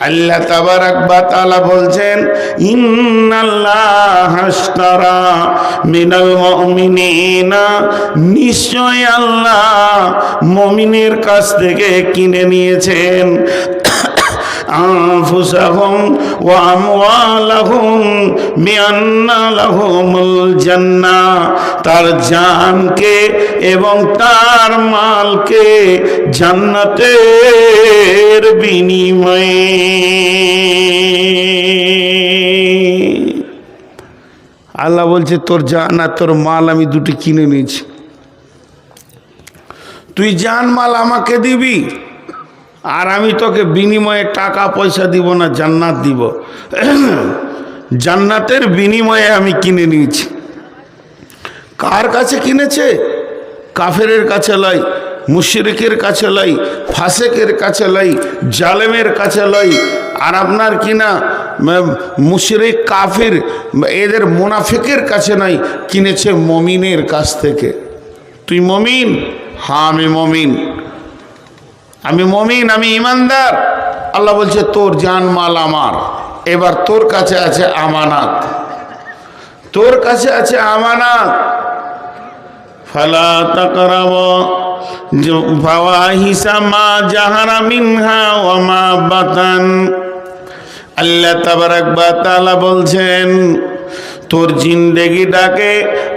আল্লাহ তাবারাক বা তাআলা বলছেন, ইন্নাল্লাহ হাশতারা মিনাল মুমিনিনা। নিশ্চয় আল্লাহ মমিনের কাছ থেকে কিনে নিয়েছেন। ওয়া আমওয়ালাহুম বিআন্না লাহুমুল জান্নাহ তার জানকে এবং তার মালকে জান্নাতের বিনিময়ে। আল্লাহ বলছে, তোর জান আর তোর মাল আমি দুটি কিনে নিয়েছি। তুই জান মাল আমাকে দিবি আর আমি তোকে বিনিময়ে টাকা পয়সা দিব না, জান্নাত দিব। জান্নাতের বিনিময়ে আমি কিনে নিয়েছি। কার কাছে কিনেছে? কাফেরের কাছে লাই, মুশরিকের কাছে লাই, ফাসেকের কাছে লাই, জালেমের কাছে লাই। আর আপনার কিনা মুশরিক, কাফের, এদের মুনাফিকের কাছে নাই, কিনেছে মমিনের কাছ থেকে। তুই মমিন? হ্যাঁ আমি মমিন। আমি মমিন, আমি ইমানদার। আল্লাহ বলছে, তোর জান মাল আমার। এবার তোর কাছে আছে আমানাত। তোর কাছে আছে আমানাত। ফালা তাকরাব ফাওয়াহিসা মা মা বাতান। আল্লাহ বা বলছেন, তোর জিন্দেগিটাকে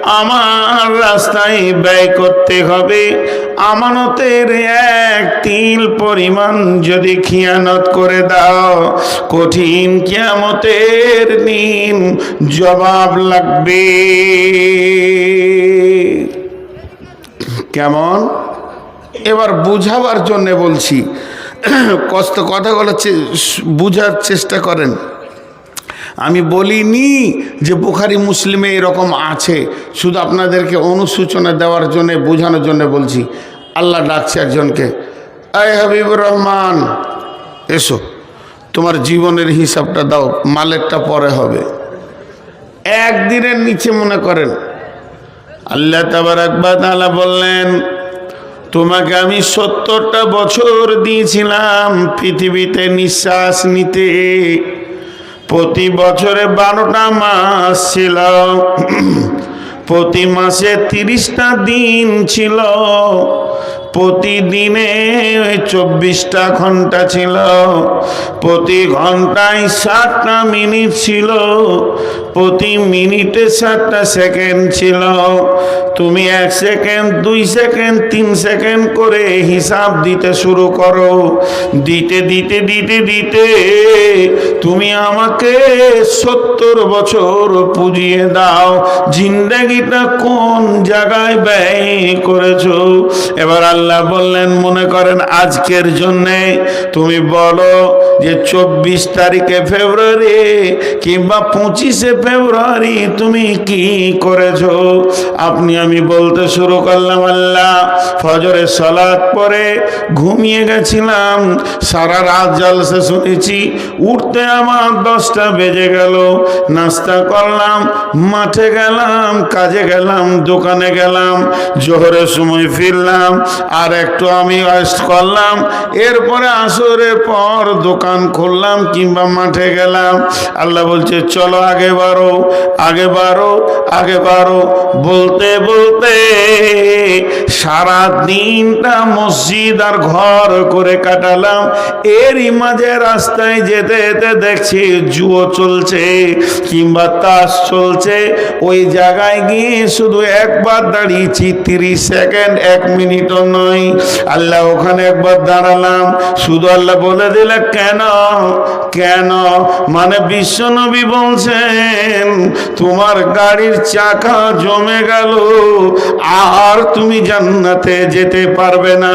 আমার রাস্তায় ব্যয় করতে হবে। আমানতের এক তিল পরিমাণ যদি খিয়ানত করে দাও, কঠিন কিয়ামতের দিন জবাব লাগবে। কেমন? এবার বুঝাবার জন্যে বলছি, কষ্ট কথাগুলো বুঝার চেষ্টা করেন। আমি বলিনি যে বুখারি মুসলিমে এরকম আছে। শুধু আপনাদেরকে অনুসূচনা দেওয়ার জন্য, বোঝানোর জন্য বলছি। আল্লাহ ডাকছে একজনকে, আয় হাবিবুর রহমান, এসো। তোমার জীবনের হিসাবটা দাও, মালেরটা পরে হবে। একদিনের নিচে মনে করেন। আল্লাহ তাবার আকবা তাআলা বললেন, তোমাকে আমি সত্তরটা বছর দিয়েছিলাম পৃথিবীতে নিঃশ্বাস নিতে। প্রতি বছরে বারোটা মাস ছিল। প্রতি মাসে তিরিশটা দিন ছিল। প্রতিদিনে চব্বিশটা ঘণ্টা ছিল। প্রতি ঘন্টায় সাতটা মিনিট ছিল। প্রতি মিনিটে সাতটা সেকেন্ড ছিল। তুমি এক সেকেন্ড, দুই সেকেন্ড, তিন সেকেন্ড করে হিসাব দিতে শুরু করো। দিতে দিতে দিতে দিতে তুমি আমাকে সত্তর বছর পুজিয়ে দাও। জিন্দাগিটা কোন জায়গায় ব্যয় করেছ? এবার আল্লাহ বললেন, মনে করেন আজকের জন্যে তুমি বলো যে চব্বিশ তারিখে ফেব্রুয়ারি কিংবা পঁচিশে ফেব্রুয়ারি তুমি কি করেছ? আপনি আমি বলতে শুরু করলাম, আল্লাহ ফজরে সলাৎ পরে ঘুমিয়ে গেছিলাম, সারা রাত জলসে শুনেছি, উঠতে আমার দশটা বেজে গেল, নাস্তা করলাম, মাঠে গেলাম, কাজে গেলাম, দোকানে গেলাম, জোহরের সময় ফিরলাম আর একটু আমি রেস্ট করলাম। এরপরে আসরের পর দোকান খুললাম কিংবা মাঠে গেলাম। আল্লাহ বলছে, চলো আগে বারো আগে বারো আগে বারো বলতে বলতে সারা দিনটা মসজিদ আর ঘর করে কাটালাম। এরই মাঝে রাস্তায় যেতে যেতে দেখছি জুয়ো চলছে কিংবা তাস চলছে। ওই জায়গায় গিয়ে শুধু একবার দাঁড়িয়েছি, তিরিশ সেকেন্ড, এক মিনিটও নয়। আল্লাহ ওখানে একবার দাঁড়ালাম। শুধু আল্লাহ বলে দিলে কেন? কেন? মানে বিশ্বনবী বলছেন, তোমার গাড়ির চাকা জমে গেল, আর তুমি জান্নাতে যেতে পারবে না।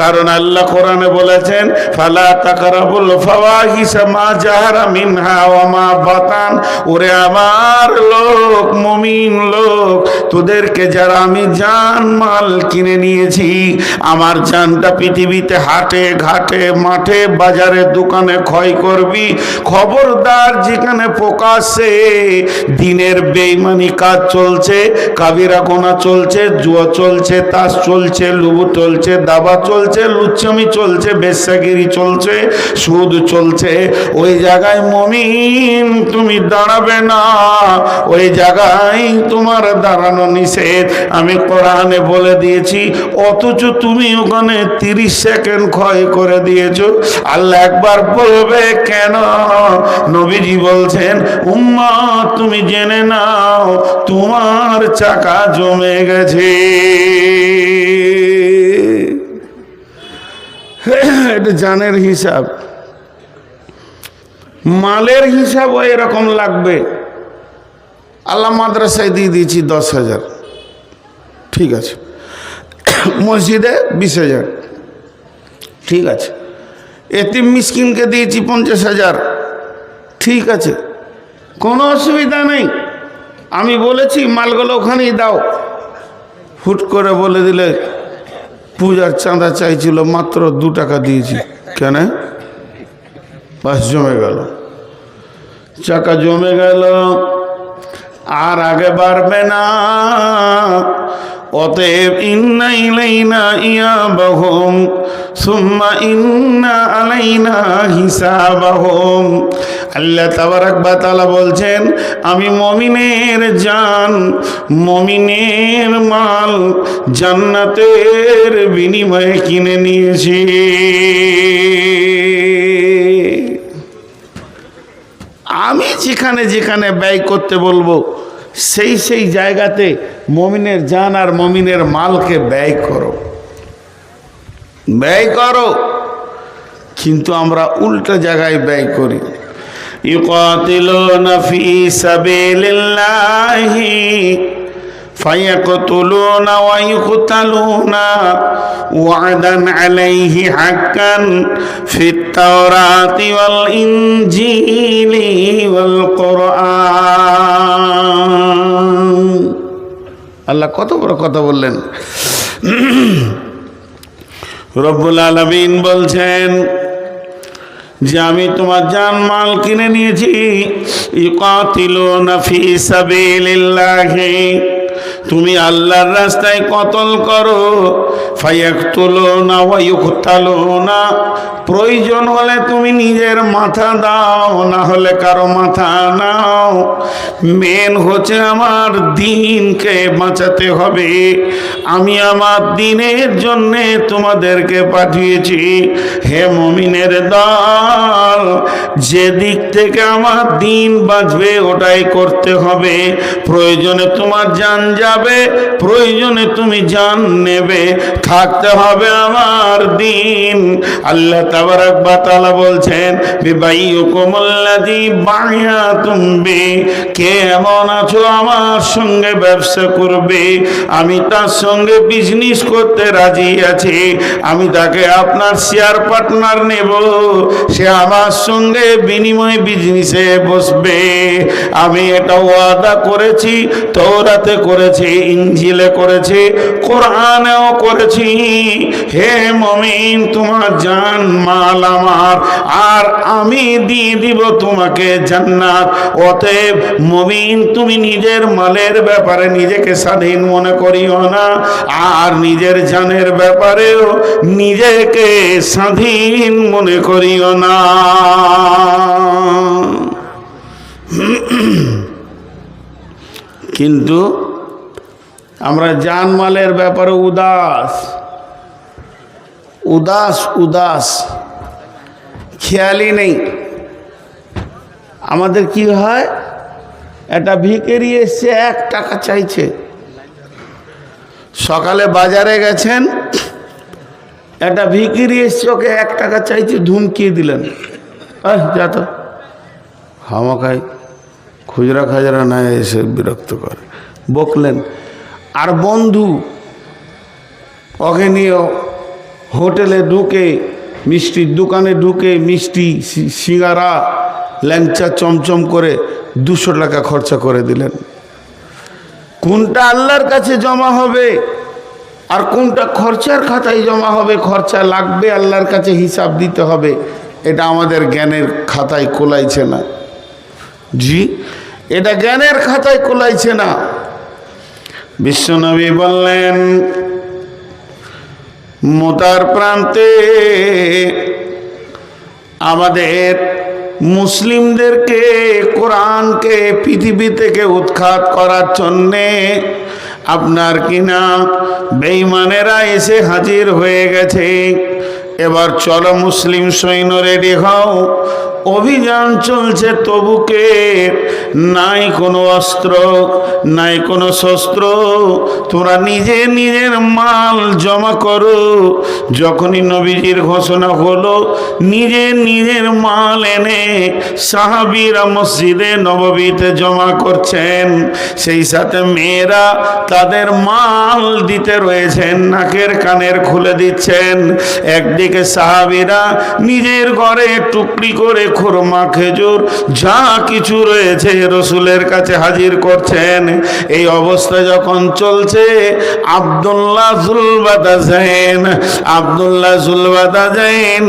কারণ আল্লাহ কোরআনে বলেছেন, ফালা তাকারাবুল ফাওয়াহিসা মা জাহারা মিনহা ওয়া মা বাতান। ওরে আমার লোক, মুমিন লোক, তোদেরকে যারা আমি জান মাল কিনে নিয়েছি, আমার জানটা পৃথিবীতে হাটে ঘাটে মাঠে বাজারে দোকানে ক্ষয় করবি। খবরদার যেখানে প্রকাশ্যে দিনের বেইমানি কাজ চলছে, কাবিরা গোনা চলছে, জুয়া চলছে তা সন্ত্রাস চলছে, লুবু চলছে, দাবা চলছে, লুচ্ছমি চলছে, বেশ্যাগিরি চলছে, সুদ চলছে। ওই জায়গায় মমিন তুমি দাঁড়াবে না, ওই জায়গায় তোমার দাঁড়ানো নিষেধ। আমি কোরআনে বলে দিয়েছি, অথচ তুমি ওখানে তিরিশ সেকেন্ড ক্ষয় করে দিয়েছ। আল্লাহ একবার বলবে কেন নবীজি বলছেন উম্মা তুমি জেনে নাও, তোমার চাকা জমে গেছে। এটা জানের হিসাব। মালের হিসাব এরকম লাগবে। আল্লাহ মাদ্রাসায় দিয়ে দিয়েছি দশ হাজার। ঠিক আছে। মসজিদে বিশ হাজার। ঠিক আছে। এতিম মিসকিনকে দিয়েছি পঞ্চাশ হাজার। ঠিক আছে। কোনো অসুবিধা নেই। আমি বলেছি, মালগুলো ওখানেই দাও। হুট করে বলে দিলে পূজার চাঁদা চাইছিল, মাত্র দু টাকা দিয়েছি। কেন? বাস জমে গেল। চাকা জমে গেল। আর আগে বাড়বে না। অতএব ইন্না ইলাইনা ইয়াবাহুম, সুম্মা ইন্না আলাইনা হিসাবাহুম। আল্লাহ তাবারাক বা তাআলা বলছেন, আমি মমিনের জান, মমিনের মাল জান্নাতের বিনিময়ে কিনে নিয়েছি। আমি যেখানে যেখানে ব্যয় করতে বলব সেই সেই জায়গাতে মমিনের জান আর মমিনের মালকে ব্যয় করো। ব্যয় করো। কিন্তু আমরা উল্টো জায়গায় ব্যয় করি। ইউকাতিলুনা ফি সাবিলিল্লাহি فيقتلون ويقتلون وعدا عليه حقا في التوراة والإنجيل والقرآن আল্লাহ কত বড় কথা বললেন রব্বুল আলমিন বলছেন যে আমি তোমার জান মাল কিনে নিয়েছি ইকাতিলুনা ফি সাবিলিল্লাহি তুমি আল্লাহর রাস্তায় কতল করো? ফাইয়াক তোলো না ওয়াইকুতালো না প্রয়োজন হলে তুমি নিজের মাথা দাও, না হলে কারও মাথা নাও। মেন হচ্ছে আমার দিনকে বাঁচাতে হবে। আমি আমার দিনের জন্যে তোমাদেরকে পাঠিয়েছি। হে মমিনের দল যে দিক থেকে আমার দিন বাঁচবে, ওটাই করতে হবে। প্রয়োজনে তোমার জান যাবে প্রয়োজনে তুমি জান নেবে। থাকতে হবে আমার দিন। আল্লাহ তাবারাক বাতালা বলছেন বি, কে এমন আছো আমার সঙ্গে ব্যবসা করবে? আমি তার সঙ্গে বিজনেস করতে রাজি আছি। আমি তাকে আপনার শেয়ার পার্টনার নেব। সে আমার সঙ্গে বিনিময় বিজনেসে বসবে। আমি এটা ওয়াদা করেছি তৌরাতে করেছি। ইঞ্জিলে করেছি, কোরআনেও করেছি। হে মমিন, তোমার জান, মাল আমার, আর আমি দিয়ে দিব তোমাকে জান্নাত। অতএব মমিন, তুমি নিজের মালের ব্যাপারে নিজেকে স্বাধীন মনে করিও না, আর নিজের জানের ব্যাপারেও নিজেকে স্বাধীন মনে করিও না। কিন্তু আমরা জানমালের ব্যাপারে উদাস। উদাস উদাস। খেয়ালই নেই। আমাদের কি হয়? একটা ভিকেরি এসছে এক টাকা চাইছে। সকালে বাজারে গেছেন, একটা ভিকিরি এসছে ওকে এক টাকা চাইছে, ধুমকিয়ে দিলেন। যা তো। হামাকাই খুচরা খাজরা না এসে বিরক্ত করে। বকলেন আর বন্ধু ওকে নিয়ে হোটেলে ঢুকে, মিষ্টির দোকানে ঢুকে, মিষ্টি সিঙ্গারা, ল্যাংচা চমচম করে দুশো টাকা খরচা করে দিলেন। কোনটা আল্লাহর কাছে জমা হবে আর কোনটা খরচার খাতায় জমা হবে, খরচা লাগবে আল্লাহর কাছে হিসাব দিতে হবে, এটা আমাদের জ্ঞানের খাতায় কোলাইছে না। জি, এটা জ্ঞানের খাতায় কোলাইছে না। বিশ্বনবী বললেন, মোতার প্রান্তে আমাদের মুসলিমদেরকে কোরআনকে পৃথিবী থেকে উৎখাত করার জন্যে আপনার কিনা বেইমানেরা এসে হাজির হয়ে গেছে। এবার চলো মুসলিম সৈন্য রেডি হও। অভিযান চলছে তবুকে নাই কোনো অস্ত্র, নাই কোনো শস্ত্র। তোমরা নিজে নিজের মাল জমা করো। যখনই নবীজির ঘোষণা হলো, নিজে নিজের মাল এনে সাহাবিরা মসজিদে নববীতে জমা করছেন। সেই সাথে মেয়েরা তাদের মাল দিতে রয়েছেন, নাকের কানের খুলে দিচ্ছেন। একদিকে সাহাবিরা নিজের ঘরে টুকরি করে খুরমা খেজুর, যা কিছু রয়েছে রসুলের কাছে হাজির করছেন। এই অবস্থা যখন চলছে, আবদুল্লাহ জুলবাদা জাইন আবদুল্লাহ জুলবাদা জাইন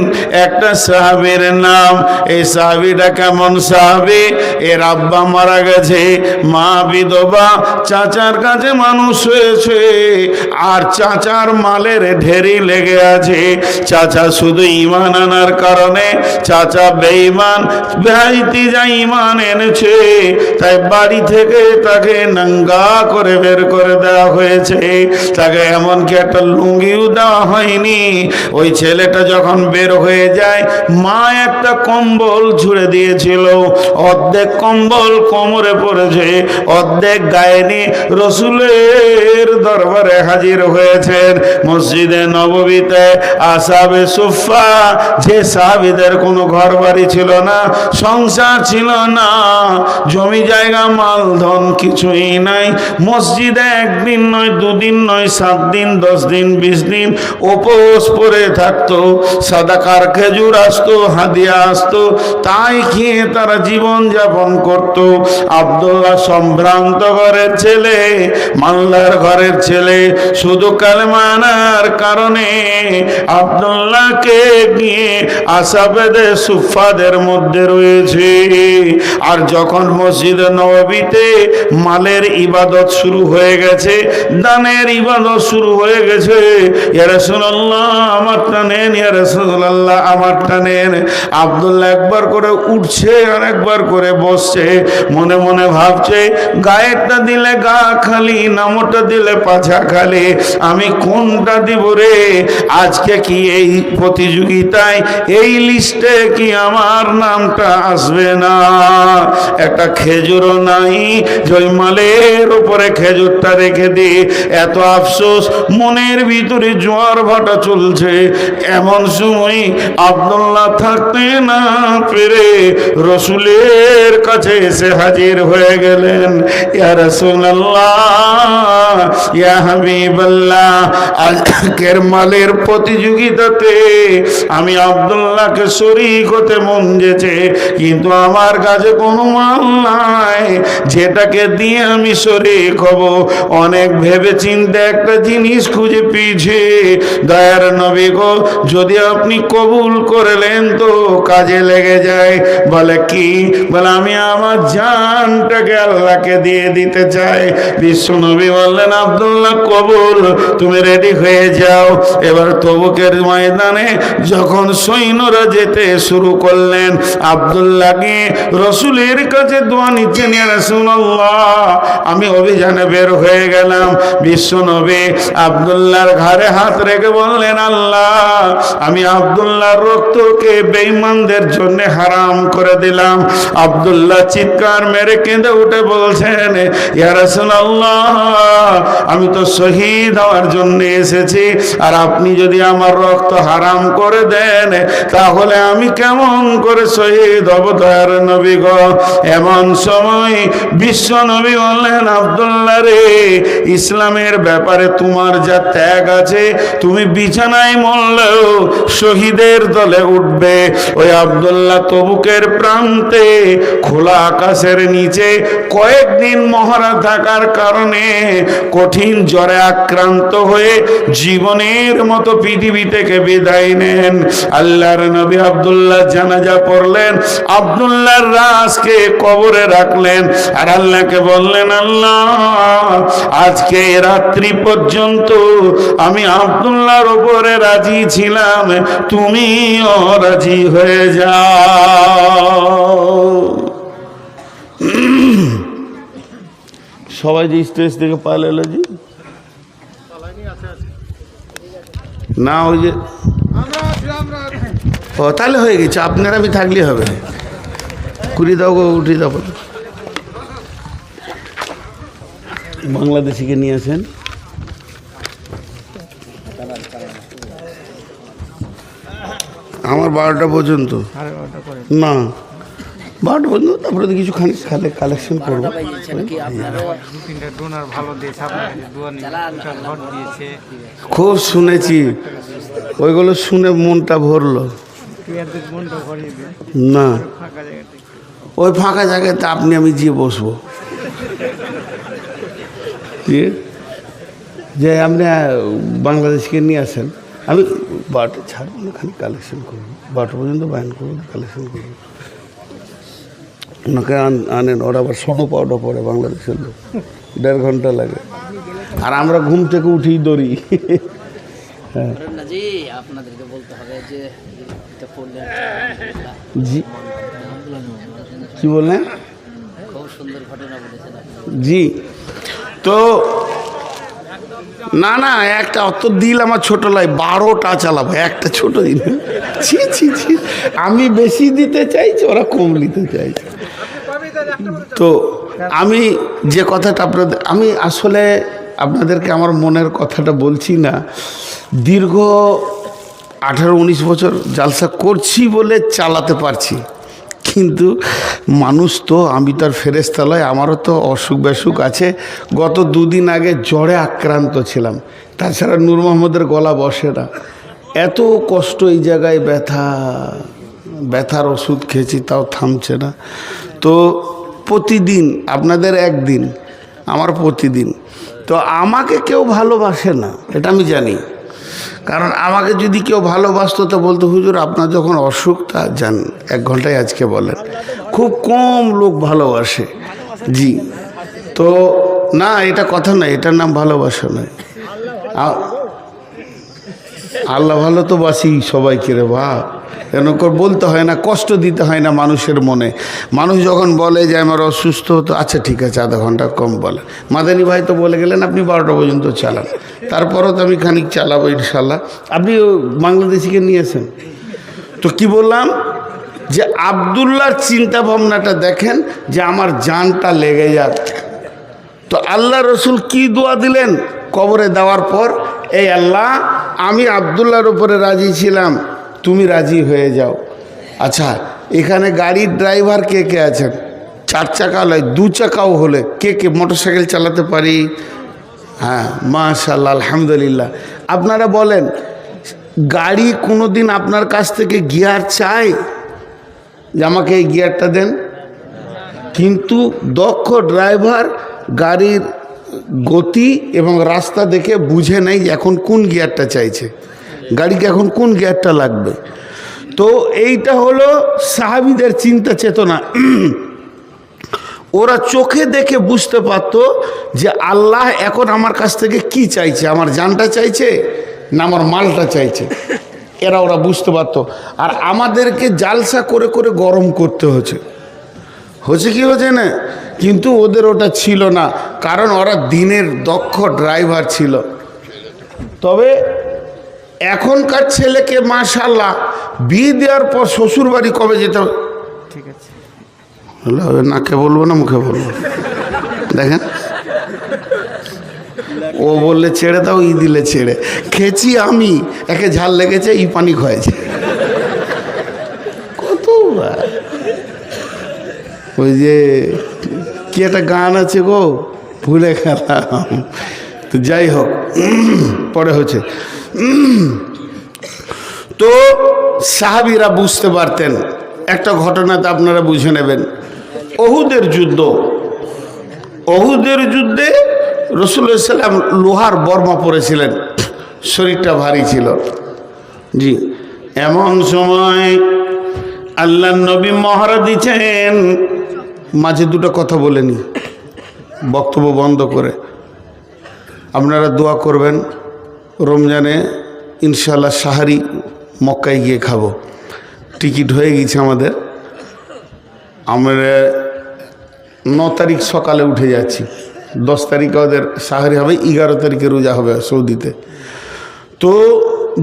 একটা সাহাবের নাম, এই সাহাবিটা কেমন সাহাবি? এর আব্বা মারা গেছে, মা বিধবা, চাচার কাছে মানুষ হয়েছে, আর চাচার মালের ঢেরি লেগে আছে। চাচা শুধু ইমান আনার কারণে, চাচা বেঈমান ভাইতি যা ইমান এনেছে, তাই বাড়ি থেকে তাকে নাঙ্গা করে বের করে দেওয়া হয়েছে। তাকে এমনকি একটা লুঙ্গিও দেওয়া হয়নি। ওই ছেলেটা যখন বের হয়ে যায়, মা একটা কম্বল ছুড়ে দিয়েছিল। অর্ধেক কম্বল কোমরে পড়েছে, অর্ধেক গায়ে রসুলের দরবারে হাজির হয়েছেন মসজিদে নববীতে আসাবে সুফা যে সাহাবিদের কোনো ঘর বাড়ি ছিল না, সংসার ছিল না, জমি জায়গা, মাল ধন কিছুই নাই। মসজিদে একদিন নয়, দুদিন নয়, সাত দিন, দশ দিন, বিশ দিন উপোস পরে থাকতো, সাদাকার খেজুর আসতো, হাদিয়া আসতো, তাই খেয়ে তারা জীবন যাপন করত। আবদুল্লাহ সম্ভ্রান্ত ঘরের ছেলে মাল্লার ঘরের ছেলে, শুধু কালমানার কারণে আবদুল্লাহকে গিয়ে আসাবেদে সুফাদের মধ্যে রয়েছে। আর যখন মসজিদ নবীতে মালের ইবাদত শুরু হয়ে গেছে, দানের ইবাদত শুরু হয়ে গেছে ইয়ারসুল্লাহ আমার টানেন ইয়ারসুল্লাহ আমার টানেন। আবদুল্লাহ একবার করে উঠছে, আর একবার করে বসছে, মনে মনে ভাবছে, গায়েরটা দিলে গা খালি নামটা দিলে পাছা খালি, আমি কোনটা দিব রে? আজকে কি এই প্রতিযোগিতায়, এই লিস্টে কি আমার নামটা আসবে না। একটা খেজুরও নাই জয়মালের উপরে খেজুরটা রেখে দি। এত আফসোস, মনের ভিতরে জোয়ার ভাটা চলছে। এমন সময় আবদুল্লাহ থাকতে না পেরে রসুলের কাছে এসে হাজির হয়ে গেলেন। ইয়া আজকের মালের প্রতিযোগিতাতে আমি আবদুল্লাহকে শরীক হতে মন যেছে কিন্তু আমার কাছে কোনো মাল নাই। যেটাকে দিয়ে আমি শরীক হব অনেক ভেবে চিন্তে একটা জিনিস খুঁজে পিছে দয়ার নবী গো, যদি আপনি কবুল করলেন তো কাজে লেগে যায়। বলে কি? বলে, আমি আমার জানটাকে আল্লাহকে দিয়ে দিতে চাই। বিশ্ব নবী বললেন, আবদুল্লাহ, কবুল, তুমি রেডি হয়ে যাও। এবার তবুকের ময়দানে যখন সৈন্যরা যেতে শুরু করলেন আবদুল্লাহ গিয়ে রসুলের কাছে দোয়া নিচ্ছেন রাসূলুল্লাহ। আমি অভিযানে বের হয়ে গেলাম, বিশ্ব নবী আবদুল্লাহর ঘাড়ে হাত রেখে বললেন, আল্লাহ, আমি আবদুল্লাহর রক্তকে বেঈমানদের জন্য হারাম করে দিলাম। আবদুল্লাহ চিৎকার মেরে কেঁদে উঠে বলছেন, ইয়া রাসূলুল্লাহ, আমি তো শহীদ হওয়ার জন্য এসেছি, আর আপনি যদি আমার রক্ত হারাম করে দেন, তাহলে আমি কেমন করে শহীদ হব দয়ার নবী গ। এমন সময় বিশ্ব নবী বললেন, আবদুল্লাহ রে, ইসলামের ব্যাপারে তোমার যা ত্যাগ আছে, তুমি বিছানায় মরলেও শহীদের দলে উঠবে। ওই আবদুল্লাহ তবুকের প্রান্তে খোলা আকাশের নিচে কয়েকদিন মহারা থাকার কারণে কঠিন জ্বরে আক্রান্ত হয়ে জীবনের মতো পৃথিবী থেকে বিদায় নেন। আল্লাহর নবী আবদুল্লাহ জানাজা পড়লেন, আবদুল্লাহর রাজকে কবরে রাখলেন। আর আল্লাহকে বললেন, আল্লাহ, আজকে রাত্রি পর্যন্ত আমি আবদুল্লাহর ওপরে রাজি ছিলাম, তুমিও রাজি হয়ে যাও। সবাই যে স্টেজ থেকে পালালো জি? না, ওই যে ও তাহলে হয়ে গেছে। আপনার আমি থাকলে হবে। কুড়ি দাও গো উঠি দাও। বাংলাদেশিকে নিয়ে আসেন। আমার বারোটা পর্যন্ত। না। বারোটা পর্যন্ত তারপরে তো কিছু খানি খালে কালেকশন করব। দিয়েছে। খুব শুনেছি। ওইগুলো শুনে মনটা ভরলো। না। ওই ফাঁকা জায়গাতে আপনি আমি গিয়ে বসবো। যে আপনি বাংলাদেশকে নিয়ে আসেন। আমি বারোটা ছাড়বো না খালি কালেকশন করব। বারোটা পর্যন্ত বায়ন করব কালেকশন করব। ওনাকে আনেন ওরা আবার সোনো পাউডার পরে বাংলাদেশের লোক। দেড় ঘণ্টা লাগে। আর আমরা ঘুম থেকে উঠেই দৌড়ি। হ্যাঁ আপনাদেরকে বলতে হবে যে জি। কি বললেন? জি। তো না না একটা অত দিল আমার ছোট লাই বারোটা চালাবো একটা ছোট দিন ছি ছি ছি। আমি বেশি দিতে চাইছি ওরা কম নিতে চাইছে। তো আমি যে কথাটা আপনাদের আমি আসলে আপনাদেরকে আমার মনের কথাটা বলছি না। দীর্ঘ আঠারো উনিশ বছর জালসা করছি বলে চালাতে পারছি। কিন্তু মানুষ তো, আমি তার ফেরেস্তালয় আমারও তো অসুখ বেসুখ আছে। গত দুদিন আগে জ্বরে আক্রান্ত ছিলাম। তাছাড়া নূর মোহাম্মদের গলা বসে না। এত কষ্ট এই জায়গায়, ব্যথা, ব্যথার ওষুধ খেয়েছি, তাও থামছে না। তো প্রতিদিন, আপনাদের একদিন, আমার প্রতিদিন। তো আমাকে কেউ ভালোবাসে না, এটা আমি জানি। কারণ আমাকে যদি কেউ ভালোবাসতো তো বলতো, হুজুর, আপনার যখন অসুখ, তা যান, এক ঘন্টায় আজকে বলেন। খুব কম লোক ভালোবাসে। জি। তো না, এটা কথা নয়, এটার নাম ভালোবাসা নয়। আল্লাহ ভালো তো বাসি সবাইকে রে বা কেন বলতে হয় না, কষ্ট দিতে হয় না মানুষের মনে। মানুষ যখন বলে যে আমার অসুস্থ, তো আচ্ছা ঠিক আছে, আধা ঘণ্টা কম বলে। মাদানী ভাই তো বলে গেলেন, আপনি বারোটা পর্যন্ত চালান। তারপরও তো আমি খানিক চালাবো ইনশাল্লাহ আপনি বাংলাদেশিকে নিয়েছেন তো কি বললাম? যে আবদুল্লাহর চিন্তা ভাবনাটা দেখেন যে আমার জানটা লেগে যাক। তো আল্লাহ রসুল কি দোয়া দিলেন? কবরে দেওয়ার পর, এই আল্লাহ, আমি আবদুল্লাহর উপরে রাজি ছিলাম। তুমি রাজি হয়ে যাও। আচ্ছা এখানে গাড়ির ড্রাইভার কে কে আছেন? চার চাকা নয় দু চাকাও হলে কে কে মোটরসাইকেল চালাতে পারি? হ্যাঁ মাশাল্লাহ আলহামদুলিল্লাহ। আপনারা বলেন, গাড়ি কোনো দিন আপনার কাছ থেকে গিয়ার চায় যে আমাকে এই গিয়ারটা দেন। কিন্তু দক্ষ ড্রাইভার গাড়ির গতি এবং রাস্তা দেখে বুঝে নেয় এখন কোন গিয়ারটা চাইছে। গাড়িকে এখন কোন গিয়ারটা লাগবে? তো এইটা হলো সাহাবিদের চিন্তা চেতনা। ওরা চোখে দেখে বুঝতে পারতো যে আল্লাহ এখন আমার কাছ থেকে কি চাইছে? আমার জানটা চাইছে না আমার মালটা চাইছে? এরা ওরা বুঝতে পারতো। আর আমাদেরকে জালসা করে করে গরম করতে হচ্ছে হচ্ছে কি হচ্ছে না? কিন্তু ওদের ওটা ছিল না। কারণ ওরা দিনের দক্ষ ড্রাইভার ছিল। তবে এখনকার ছেলেকে মাশাল্লাহ বিয়ে দেওয়ার পর শ্বশুর বাড়ি কবে যেতে হবে? ঠিক আছে। নাকে বলব না মুখে বলব দেখেন। ও বললে ছেড়ে দাও ই দিলে ছেড়ে। খেয়েছি আমি একে ঝাল লেগেছে ই পানি খয়েছে। কত ওই যে কি একটা গান আছে গো? ভুলে গেলাম। তো যাই হোক, পরে হচ্ছে। তো সাহাবিরা বুঝতে পারতেন, একটা ঘটনাতে আপনারা বুঝে নেবেন। অহুদের যুদ্ধ, অহুদের যুদ্ধে সাল্লাম লোহার বর্মা পরেছিলেন, শরীরটা ভারী ছিল। জি, এমন সময় আল্লাহ নবী মহারা দিচ্ছেন, মাঝে দুটো কথা বলেনি বক্তব্য বন্ধ করে। আপনারা দোয়া করবেন, রমজানে ইনশাল্লাহ সাহারি মক্কায় গিয়ে খাব। টিকিট হয়ে গেছে আমাদের। আমরা ন তারিখ সকালে উঠে যাচ্ছি। দশ তারিখে ওদের সাহারি হবে, এগারো তারিখে রোজা হবে সৌদিতে। তো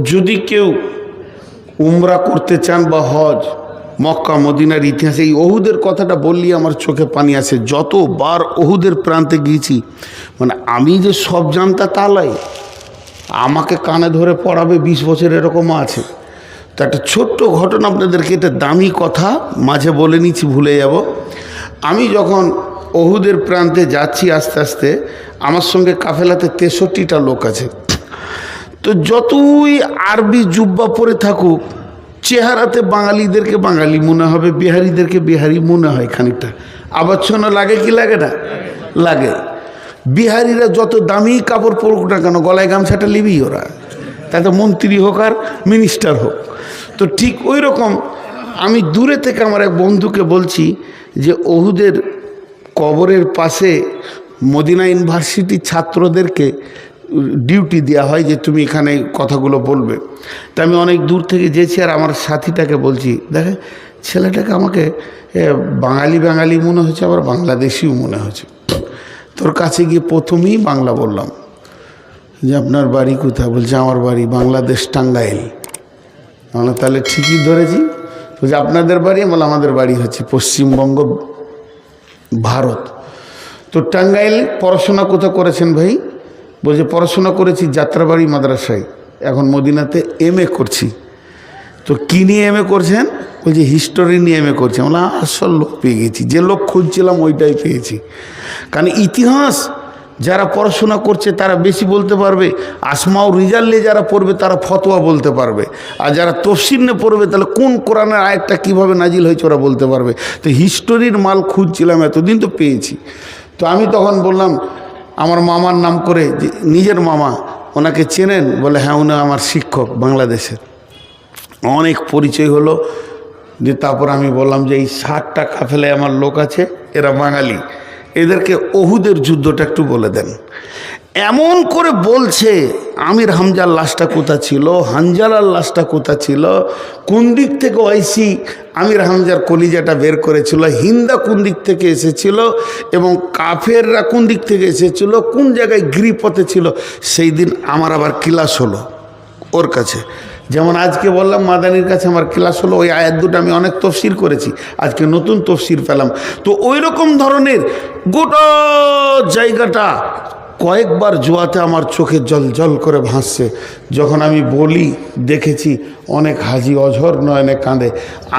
যদি কেউ উমরা করতে চান বা হজ মক্কা, মদিনার ইতিহাসে এই ওহুদের কথাটা বললি আমার চোখে পানি আসে। যতবার ওহুদের প্রান্তে গিয়েছি মানে আমি যে সব জানতা তা লয়, আমাকে কানে ধরে পড়াবে বিশ বছর এরকমও আছে। তো একটা ছোট্ট ঘটনা আপনাদেরকে, এটা দামি কথা, মাঝে বলে নিচ্ছি, ভুলে যাব। আমি যখন ওহুদের প্রান্তে যাচ্ছি আস্তে আস্তে, আমার সঙ্গে কাফেলাতে তেষট্টিটা লোক আছে। তো যতই আরবি জুব্বা পরে থাকুক চেহারাতে বাঙালিদেরকে বাঙালি মনে হবে, বিহারিদেরকে বিহারি মনে হয় খানিকটা। আবচ্ছন্ন লাগে কি লাগে না? লাগে। বিহারিরা যত দামি কাপড় পরুক না কেন, গলায় গামছাটা লিবি ওরা। তাতে মন্ত্রী হোক আর মিনিস্টার হোক। তো ঠিক ওই রকম আমি দূরে থেকে আমার এক বন্ধুকে বলছি যে ওহুদের কবরের পাশে মদিনা ইউনিভার্সিটির ছাত্রদেরকে ডিউটি দেওয়া হয় যে তুমি এখানে কথাগুলো বলবে। তা আমি অনেক দূর থেকে যেছি আর আমার সাথীটাকে বলছি, দেখে ছেলেটাকে আমাকে বাঙালি বাঙালি মনে হচ্ছে আবার বাংলাদেশিও মনে হচ্ছে তোর কাছে গিয়ে প্রথমেই বাংলা বললাম, যে আপনার বাড়ি কোথায়? বলছে, আমার বাড়ি বাংলাদেশ টাঙ্গাইল। আমরা তাহলে ঠিকই ধরেছি। বলছে, আপনাদের বাড়ি? বলে আমাদের বাড়ি হচ্ছে পশ্চিমবঙ্গ, ভারত। তো টাঙ্গাইল পড়াশোনা কোথাও করেছেন ভাই? বলছে, পড়াশোনা করেছি যাত্রাবাড়ি মাদ্রাসায়, এখন মদিনাতে এম করছি। তো কী নিয়ে এম করছেন? বলছে, হিস্টোরি নিয়ে এম করছি। আমরা আসল লোক পেয়ে গেছি, যে লোক খুঁজছিলাম ওইটাই পেয়েছি। কারণ ইতিহাস, যারা পড়াশোনা করছে তারা বেশি বলতে পারবে আসমাও রিজাল্টে যারা পড়বে তারা ফতোয়া বলতে পারবে, আর যারা তফসিনে পড়বে তাহলে কোন কোরআনের আয়টা কীভাবে নাজিল হয়েছে ওরা বলতে পারবে। তো হিস্টোরির মাল খুঁজছিলাম, এতদিন তো পেয়েছি। তো আমি তখন বললাম আমার মামার নাম করে নিজের মামা ওনাকে চেনেন বলে হ্যাঁ উনি আমার শিক্ষক বাংলাদেশের। অনেক পরিচয় হলো যে তারপর আমি বললাম যে, এই ষাটটা কাফেলায় আমার লোক আছে, এরা বাঙালি। এদেরকে অহুদের যুদ্ধটা একটু বলে দেন। এমন করে বলছে, আমির হামজার লাশটা কোথা ছিল? হানজালার লাশটা কোথা ছিল? কোন দিক থেকে ওয়াইসি আমির হামজার কলিজাটা বের করেছিল, হিন্দা কোন দিক থেকে এসেছিল এবং কাফেররা কোন দিক থেকে এসেছিল, কোন জায়গায় গৃহপথে ছিল, সেই দিন আমার আবার ক্লাস হলো ওর কাছে। যেমন আজকে বললাম, মাদানির কাছে আমার ক্লাস হলো, ওই আয়াত দুটো আমি অনেক তফসির করেছি, আজকে নতুন তফসির পেলাম। তো ওই রকম ধরনের গোটা জায়গাটা কয়েকবার জোয়াতে আমার চোখে জল জল করে ভাসছে। যখন আমি বলি, দেখেছি অনেক হাজি অঝর নয়নে কাঁদে।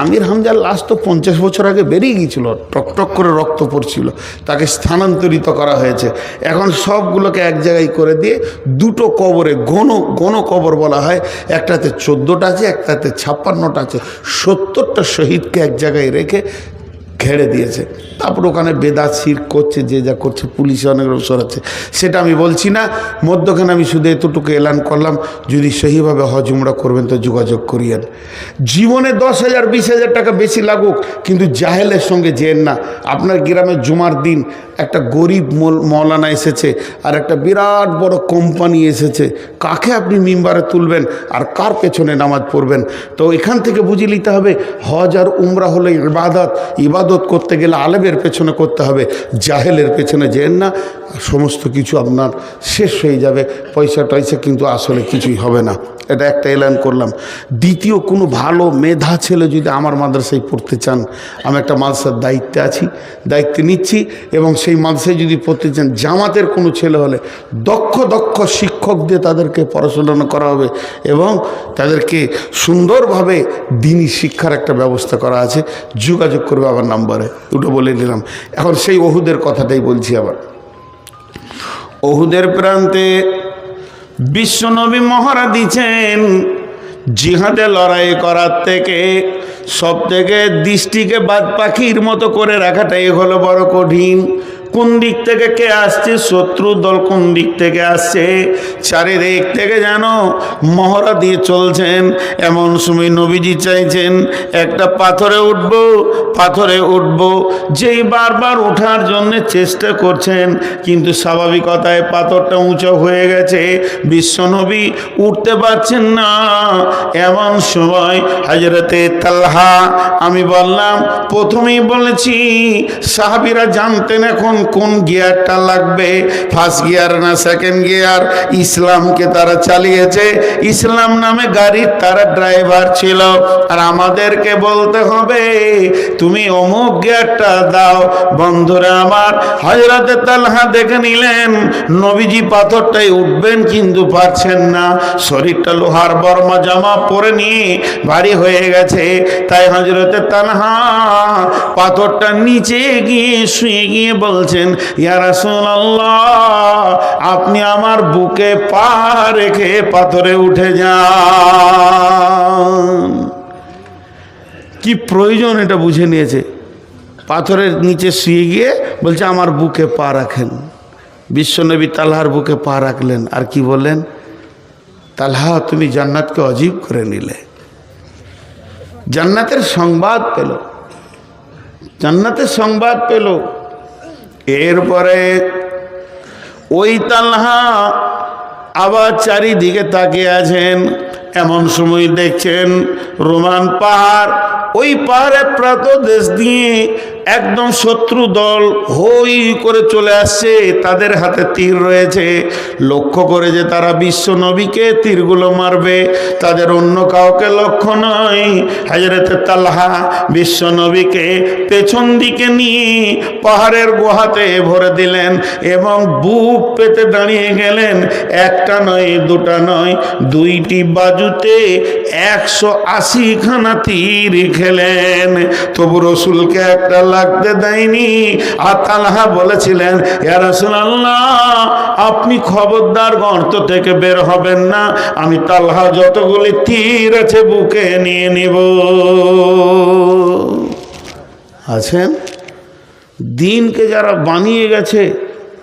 আমির হামজার লাশ তো পঞ্চাশ বছর আগে বেরিয়ে গিয়েছিল টকটক করে রক্ত পড়ছিল, তাকে স্থানান্তরিত করা হয়েছে। এখন সবগুলোকে এক জায়গায় করে দিয়ে দুটো কবরে গণ গণ কবর বলা হয়, একটাতে চোদ্দোটা আছে, একটাতে ছাপ্পান্নটা আছে। সত্তরটা শহীদকে এক জায়গায় রেখে ঘেড়ে দিয়েছে। তারপর ওখানে বেদা সির করছে, যে যা করছে, পুলিশে অনেক রকম সরাচ্ছে। সেটা আমি বলছি না। মধ্যখানে আমি শুধু এতটুকু এলান করলাম, যদি সহিভাবে হজ উমরা করবেন তো যোগাযোগ করিয়েন। জীবনে দশ হাজার, বিশ হাজার টাকা বেশি লাগুক, কিন্তু জাহেলের সঙ্গে যেন না। আপনার গ্রামে জুমার দিন একটা গরিব মৌল- মৌলানা এসেছে, আর একটা বিরাট বড় কোম্পানি এসেছে। কাকে আপনি মিম্বারে তুলবেন, আর কার পেছনে নামাজ পড়বেন? তো এখান থেকে বুঝে নিতে হবে, হজ আর উমরা হলো ইবাদত। ইবাদত করতে গেলে আলেমের পেছনে করতে হবে, জাহেলের পেছনে যেন না সমস্ত কিছু আপনার শেষ হয়ে যাবে, পয়সা টয়সা কিন্তু আসলে কিছুই হবে না। এটা একটা এলান করলাম। দ্বিতীয় কোনো ভালো মেধা ছেলে যদি আমার মাদ্রাসায় পড়তে চান, আমি একটা মাদ্রাসার দায়িত্বে আছি, দায়িত্বে নিচ্ছি এবং সেই মাদ্রাসায় যদি পড়তে চান, জামাতের কোনো ছেলে হলে দক্ষ দক্ষ শিক্ষক দিয়ে তাদেরকে পড়াশোনা করা হবে এবং তাদেরকে সুন্দরভাবে দিনই শিক্ষার একটা ব্যবস্থা করা আছে। যোগাযোগ করবে আমার নাম্বারে, দুটো বলে দিলাম। এখন সেই ওহুদের কথাটাই বলছি আবার। ওহুদের প্রান্তে বিশ্বনবী মহারা দিচ্ছেন, জিহাদে লড়াই করার থেকে সব থেকে দৃষ্টিকে বাদ পাখির মতো করে রাখাটাই হলো বড় কঠিন। কোন দিক থেকে কে আসছে? শত্রু দল কোন দিক থেকে আসছে? চারিদিক থেকে যেন মহড়া দিয়ে চলছেন। এমন সময় নবীজি চাইছেন, একটা পাথরে উঠব পাথরে উঠব। যেই বারবার ওঠার জন্য চেষ্টা করছেন, কিন্তু স্বাভাবিকতায় পাথরটা উঁচু হয়ে গেছে। বিশ্বনবী উঠতে পারছেন না। এমন সময় হাজরতে তাল্হা, আমি বললাম, প্রথমেই বলেছি, সাহাবিরা জানতেন এখন কোন গিয়ারটা লাগবে? ফার্স্ট গিয়ার না সেকেন্ড গিয়ার? ইসলামকে তারা চালিয়েছে। ইসলাম নামে গাড়ির তারা ড্রাইভার ছিল। আর আমাদেরকে বলতে হবে, তুমি অমুক গিয়ারটা দাও। বন্ধুরা আমার হজরতে তালহা দেখে নিলেন, নবীজি পাথরটাই উঠবেন কিন্তু পারছেন না। শরীরটা লোহার বর্মা জামা পরে নিয়ে ভারী হয়ে গেছে। তাই হজরতে তালহা পাথরটা নিচে গিয়ে শুয়ে গিয়ে বলছেন আপনি আমার বুকে পা রেখে পাথরে উঠে যান। কি প্রয়োজন এটা বুঝে নিয়েছে? পাথরের নিচে শুয়ে গিয়ে বলছে, আমার বুকে পা রাখেন। বিশ্বনবী তালহার বুকে পা রাখলেন। আর কি বললেন? তালহা, তুমি জান্নাতকে অজীব করে নিলে। জান্নাতের সংবাদ পেল। জান্নাতের সংবাদ পেল। এরপরে ওই তালহা আবার চারিদিকে তাকিয়ে আছেন। এমন সময় দেখছেন রোমান পাহাড়, ওই পাহাড়ের প্রাতদেশ দিয়ে একদম শত্রু দল হই করে চলে আসছে, তাদের হাতে তীর রয়েছে। লক্ষ্য করে যে তারা বিশ্ব নবীকে তীরগুলো মারবে, তাদের অন্য কাউকে লক্ষ্য নয়। হাজরতে তাল্হা বিশ্ব নবীকে পেছন দিকে নিয়ে পাহাড়ের গুহাতে ভরে দিলেন এবং বুক পেতে দাঁড়িয়ে গেলেন। একটা নয়, দুটা নয়, দুইটি বাজুতে একশো আশিখানা তীর খেলেন। তবু রসুলকে একটা লাগতে দেয়নি। আর তালহা বলেছিলেন আপনি খবরদার, গর্ত থেকে বের হবেন না। আমি তালহা যতগুলি তীর আছে বুকে নিয়ে নিব। আছেন দিনকে যারা বানিয়ে গেছে,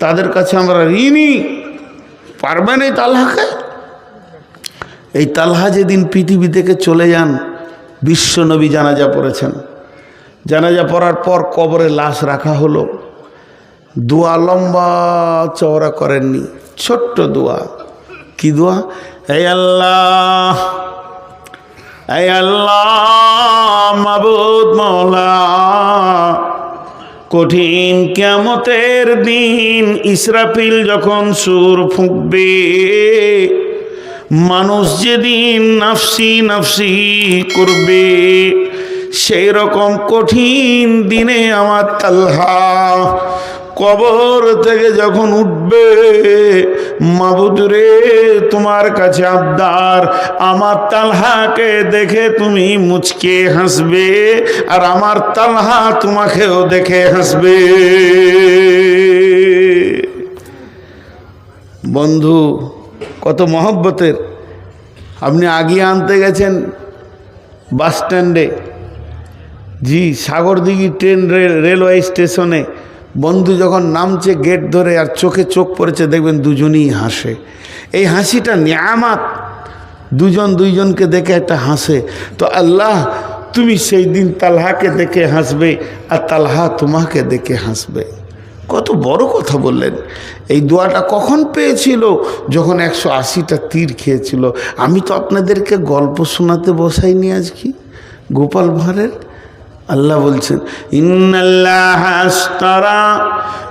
তাদের কাছে আমরা ঋণী পারবেন এই তালহাকে? এই তালহা যেদিন পৃথিবী থেকে চলে যান বিশ্বনবী জানাজা পড়েছেন। জানাজা পড়ার পর কবরে লাশ রাখা হলো। দোয়া লম্বা চওড়া করেননি, ছোট্ট দোয়া। কি দোয়া? এই আল্লাহ এই আল্লাহ মৌলা কঠিন কেমতের দিন ইসরাফিল যখন সুর ফুঁকবে মানুষ যেদিন নাফসি নাফসি করবে সেই রকম কঠিন দিনে আমার তাল্হা কবর থেকে যখন উঠবে মাবুদরে তোমার কাছে আবদার। আমার তালহাকে দেখে তুমি মুচকে হাসবে, আর আমার তালহা তোমাকেও দেখে হাসবে। বন্ধু কত মহব্বতের। আপনি আগিয়ে আনতে গেছেন বাস স্ট্যান্ডে। জি, সাগরদিঘি ট্রেন রেল, রেলওয়ে স্টেশনে। বন্ধু যখন নামছে গেট ধরে আর চোখে চোখ পড়েছে, দেখবেন দুজনই হাসে। এই হাসিটা নিয়ামাত। দুজন দুইজনকে দেখে একটা হাসে। তো আল্লাহ, তুমি সেই দিন তালহাকে দেখে হাসবে আর তালহা তোমাকে দেখে হাসবে। কত বড় কথা বললেন। এই দোয়াটা কখন পেয়েছিল? যখন একশো আশিটা তীর খেয়েছিল। আমি তো আপনাদেরকে গল্প শোনাতে বসাইনি আজকে, গোপাল ভাঁড়ের। আল্লাহ বলছেন, ইন্নাল্লাহ আস্তারা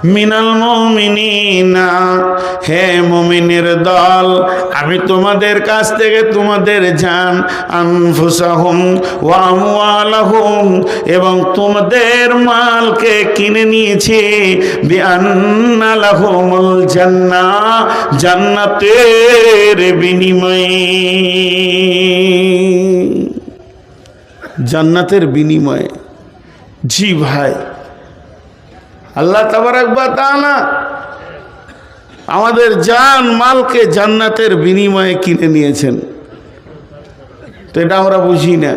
মিনাল মুমিনিনা। হে মুমিনের দল, আমি তোমাদের কাছ থেকে তোমাদের জান, আনফুসাহুম ওয়া আমওয়ালাহুম, এবং তোমাদের মালকে কিনে নিয়েছি, বিআন্না লাহুমুল জান্নাহ জান্নাতের বিনিময়ে। জান্নাতের বিনিময়ে। জি ভাই। আল্লাহ তাবারাকবার তা না আমাদের জান মালকে জান্নাতের বিনিময়ে কিনে নিয়েছেন। তো এটা আমরা বুঝি না।